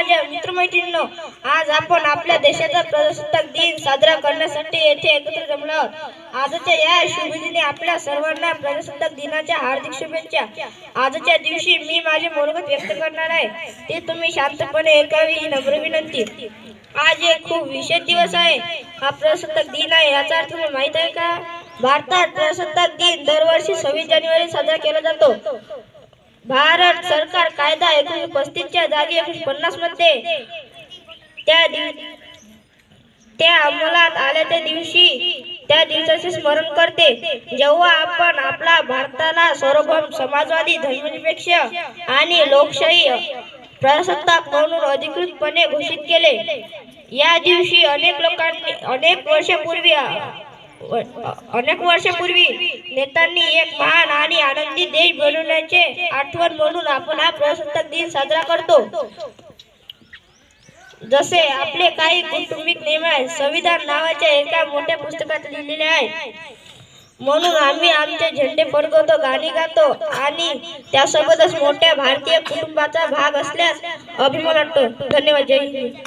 माझ्या मित्रमैत्रिणींनो आज आपण आपल्या देशाचा प्रजासत्ताक दिन साजरा करण्यासाठी येथे एकत्र जमलो. आहोत आजच्या या शुभदिनी आपल्या सर्वांना प्रजासत्ताक दिनाच्या हार्दिक शुभेच्छा. आजच्या दिवशी मी माझे मनोगत व्यक्त करणार आहे. ते तुम्ही शांतपणे ऐकावी ही नम्र विनंती. आज एक खूप विशेष दिवस आहे. हा प्रजासत्ताक दिन आहे याचा अर्थ तुम्हाला माहीत आहे का? भारतात प्रजासत्ताक दिन दरवर्षी सव्वीस जानेवारी साजरा केला जातो. भारत सरकार कायदा एकोणीसशे पस्तीसच्या जागी एकोणीसशे पन्नासमध्ये त्या दिव- त्या अंमलात आल्याच्या दिवशी त्या दिवसाचे स्मरण करते. जेव्हा आपण आपला भारताला सार्वभौम समाजवादी धर्मनिरपेक्ष आणि लोकशाही प्रजासत्ताक म्हणून अधिकृतपणे घोषित केले. या दिवशी अनेक लोकांनी अनेक वर्षापूर्वी अनेक वर्षापूर्वी नेतांनी एक महान आणि आनंदी देश बनवण्याचे आठवण म्हणून आपण हा प्रजासत्ताक दिन साजरा करतो. जसे आपले काही कौटुंबिक नियम आहे संविधान नावाच्या एका मोठ्या पुस्तकात लिहिलेले आहे. म्हणून आम्ही आमचे झेंडे फडकवतो गाणी गातो आणि त्यासोबतच मोठ्या भारतीय कुटुंबाचा भाग असल्यास अभिमान वाटतो. धन्यवाद. जय हिंद.